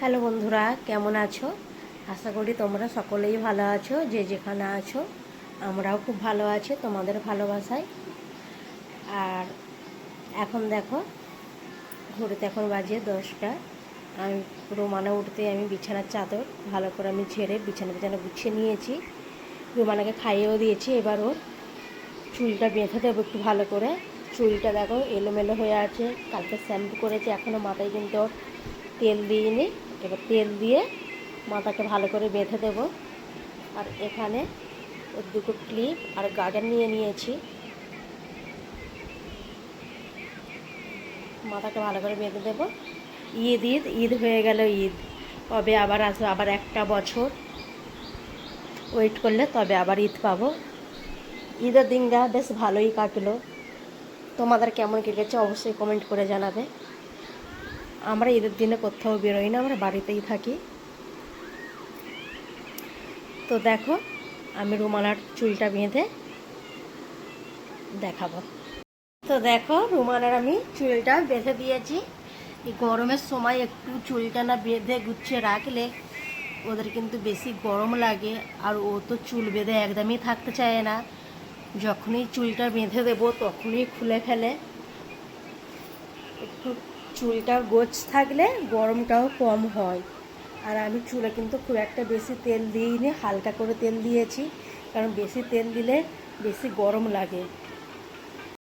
Hello বন্ধুরা, কেমন আছো? আশা করি তোমরা সকলেই ভালো আছো, যে যেখানে আছো, আমরাও খুব ভালো আছি, তোমাদের ভালোবাসায়। আর এখন দেখো ঘুরতে এখন বাজে দশটা। আমি রোমানা উঠতে আমি বিছানার চাদর ভালো করে আমি ঝেড়ে বিছানা বিছানা গুছিয়ে নিয়েছি। রোমানাকে খাইয়েও দিয়েছি, এবার ওর চুলটা বেঁধে দেবো একটু ভালো করে। চুলটা দেখো এলোমেলো হয়ে আছে, কালকে শ্যাম্পু করেছে এখনও মাথায় কিন্তু ওর তেল দিইনি। এবার তেল দিয়ে মাথাকে ভালো করে বেঁধে দেবো। আর এখানে দুটো ক্লিপ আর গার্ডার নিয়ে নিয়েছি। মাথাকে ভালো করে বেঁধে দেবো। ঈদ ঈদ ঈদ হয়ে গেল ঈদ। কবে আবার আসবে? আবার একটা বছর। ওয়েট করলে তবে আবার ঈদ পাবো। ঈদের দিনটা বেশ ভালোই কাটলো। তোমাদের কেমন কেটেছে অবশ্যই কমেন্ট করে জানাবে। আমরা ঈদের দিনে কোথাও বেরোই না, আমরা বাড়িতেই থাকি। তো দেখো, আমি রুমালার চুলটা বেঁধে দেখাবো। তো দেখো, রুমালার আমি চুলটা বেঁধে দিয়েছি। এই গরমের সময় একটু চুলটা না বেঁধে গুছিয়ে রাখলে ওদের কিন্তু বেশি গরম লাগে, আর ও তো চুল বেঁধে একদমই থাকতে চায় না। যখনই চুলটা বেঁধে দেবো, তখনই খুলে ফেলে। একটু চুলটা গোছ থাকলে গরমটাও কম হয়। আর আমি চুলে কিন্তু খুব একটা বেশি তেল দিইনি হালকা করে তেল দিয়েছি কারণ বেশি তেল দিলে বেশি গরম লাগে।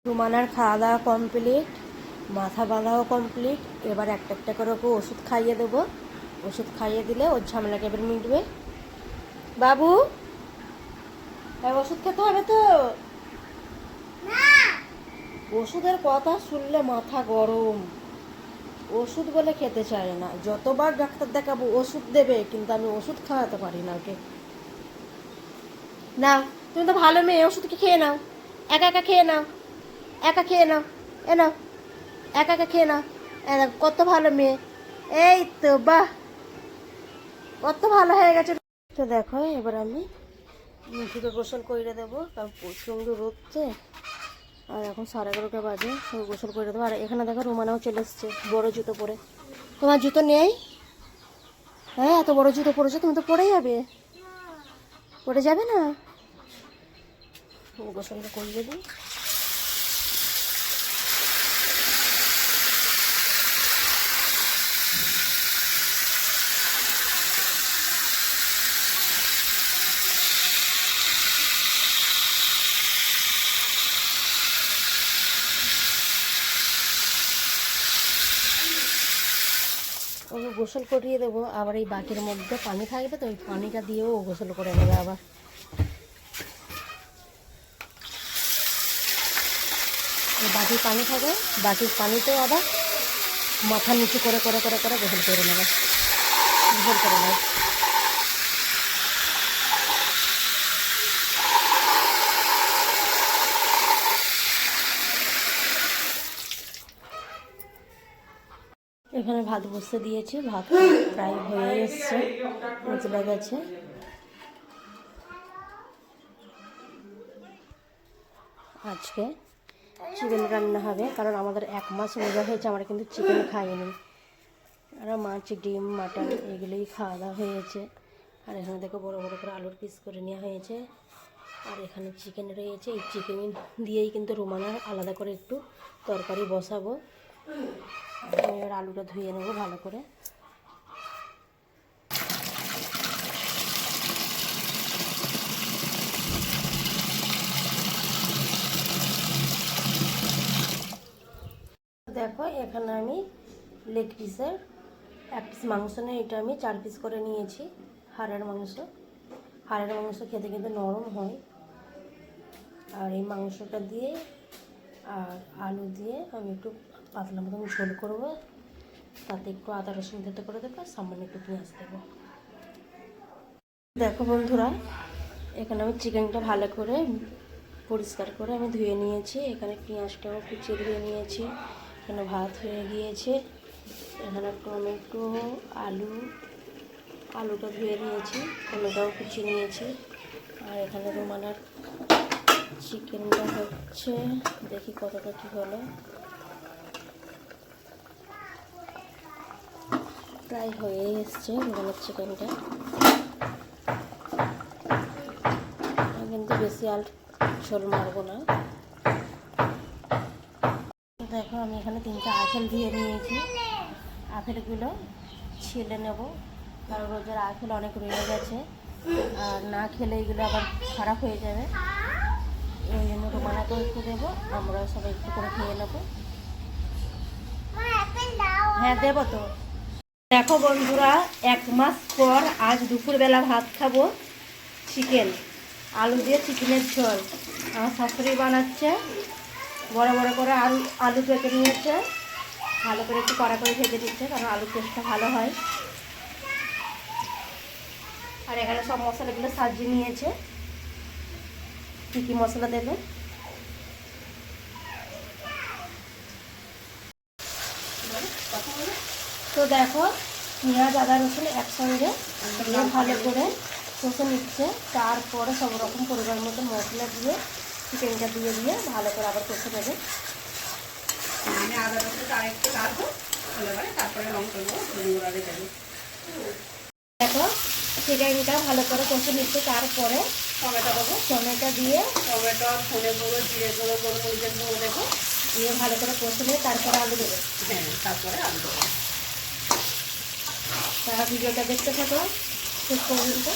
রুমানার খাওয়া দাওয়া কমপ্লিট মাথা বাঁধাও কমপ্লিট এবার একটা একটা করে ওকে ওষুধ খাইয়ে দেবো। ওষুধ খাইয়ে দিলে ওর ঝামেলাটা এবার মিটবে। বাবু হ্যাঁ ওষুধ খেতে হবে তো? ওষুধের কথা শুনলে মাথা গরম। ওষুধ বলে খেতে চায় না। যতবার ডাক্তার দেখাবো, ওষুধ দেবে, কিন্তু আমি ওষুধ খাওয়াতে পারি না ওকে। না, তুমি তো ভালো মেয়ে, ওষুধকে খেয়ে নাও। একা একা খেয়ে নাও। একা খেয়ে নাও। এ নাও। একা একা খেয়ে নাও। এ কত ভালো মেয়ে। এই তো, বাহ! কত ভালো হয়ে গেছে। তো দেখো, এবার আমি মুখুকে গোসল করে দেবো, কারণ প্রচণ্ড রোদছে আর এখন সাড়ে এগারোটা বাজে গোসল করে দেবো। আর এখানে দেখো রুমানাও চলে এসছে, বড় জুতো পরে। তোমার জুতো নেই? হ্যাঁ এত বড় জুতো পরেছো, তুমি তো পরে যাবে। পরে যাবে না? গোসলটা করে দিই ওকে গোসল করিয়ে দেবো। আবার এই বাকির মধ্যে পানি থাকবে তো, ওই পানিটা দিয়েও গোসল করে নেবে আবার। বাকির পানি থাকবে বাকির পানিতেও আবার মাথা নিচু করে করে করে করে গোসল করে নেবে। গোসল করে নেবে। এখানে ভাত বসতে দিয়েছি, ভাত প্রায় হয়ে এসছে উতলে গেছে। আজকে চিকেন রান্না হবে, কারণ আমাদের এক মাস রোজা হয়েছে, আমরা কিন্তু চিকেন খাইনি। আর মাছ, ডিম, মাটন, এগুলোই খাওয়া দাওয়া হয়েছে। আর এখানে দেখো বড় বড় করে আলুর পিস করে নেওয়া হয়েছে। আর এখানে চিকেন রয়েছে, এই চিকেন দিয়েই কিন্তু রোমানার আলাদা করে একটু তরকারি বসাবো। এবার আলুটা ধুয়ে নেব ভালো করে। দেখো, এখানে আমি লেগ পিসের এক পিস মাংস নিয়ে, এটা আমি চার পিস করে নিয়েছি, হাড়ের মাংস। হাড়ের মাংস খেতে কিন্তু নরম হয়। আর এই মাংসটা দিয়ে আর আলু দিয়ে আমি একটু পাতলা মতন ঝোল করব। তাতে একটু আদা রসুন দিতে করে দেবো, সামান্য একটু পেঁয়াজ দেবো। দেখো বন্ধুরা, এখানে আমি চিকেনটা ভালো করে পরিষ্কার করে আমি ধুয়ে নিয়েছি। এখানে পেঁয়াজটাও কুচিয়ে ধুয়ে নিয়েছি। এখানে ভাত হয়ে গিয়েছে। এখানে টমেটো, আলু, আলুটা ধুয়ে নিয়েছি, টমেটোও কুচিয়ে নিয়েছি। আর এখানে রুমালার চিকেনটা হচ্ছে, দেখি কতটা কী হলো। প্রায় হয়ে এসছে রুমালের চিকেনটা। কিন্তু বেশি আল ঝোল মারবো না। দেখো, আমি এখানে তিনটে আপেল দিয়ে নিয়েছি। আপেলগুলো ছিলে নেব, কারণ রোজের আপেল অনেক রয়ে গেছে। আর না খেলে এগুলো আবার খারাপ হয়ে যাবে। এই জন্য রুমানাকেও একটু দেবো আমরা সবাই একটু করে খেয়ে নেব। হ্যাঁ দেবো তো। দেখো বন্ধুরা, এক মাস পর আজ দুপুরবেলা ভাত খাব চিকেন আলু দিয়ে চিকেনের ঝোল। আমার শাশুড়ি বানাচ্ছে, বড় বড় করে আলু আলু কেটে নিয়েছে। ভালো করে একটু কড়া করে ভেজে দিচ্ছে কারণ আলু টেস্টটা ভালো হয়। আর এখানে সব মশলাগুলো সাজিয়ে নিয়েছে। কী কী মশলা দেবে? তো দেখো পেঁয়াজ আদা রসুন একসঙ্গে দিয়ে ভালো করে কষে নিচ্ছে। তারপরে সব রকম পরিমাণ মতো মশলা দিয়ে চিকেনটা দিয়ে দিয়ে ভালো করে আবার কষে নেবে। আমি আদা রসুনটা আরেকটু রাখব তারপরে লঙ্কা দেবো গুঁড়া দিয়ে দেবো। দেখো চিকেনটা ভালো করে কষে নিচ্ছে। তারপরে টমেটো দেবো। টমেটো দিয়ে টমেটো ধনে গুঁড়ো জিরে গুঁড়ো গোলমরিচের গুঁড়ো দেবো। দিয়ে ভালো করে কষে নিয়ে তারপরে আলু দেবে। হ্যাঁ তারপরে আলু দেবো। তারা ভিডিওটা দেখতে থাকো। শেষ পর্যন্ত।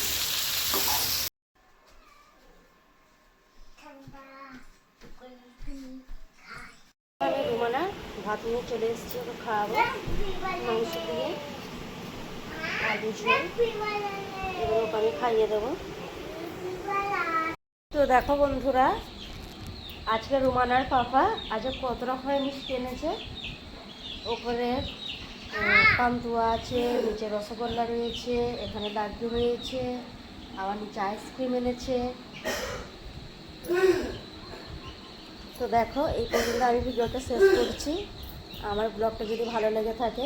রুমানা, ভাত নিয়ে চলে এসেছি ওকে খাওয়াবো। মাংস দিয়ে। আলু ঝোল এগুলো আমি খাইয়ে দেবো। তো দেখো বন্ধুরা, আজকে রুমানার পাপা আজকে কত রকমের মিষ্টি এনেছে। ওপরে পান্তুয়া আছে, নিচে রসগোল্লা রয়েছে, এখানে লাড্ডু রয়েছে, আবার নিচে আইসক্রিম এনেছে। তো দেখো, এই পর্যন্ত আমি ভিডিওটা শেষ করছি। আমার ব্লগটা যদি ভালো লেগে থাকে,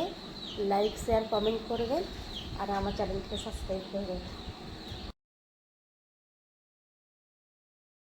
লাইক, শেয়ার, কমেন্ট করবেন, আর আমার চ্যানেলটিকে সাবস্ক্রাইব করবেন।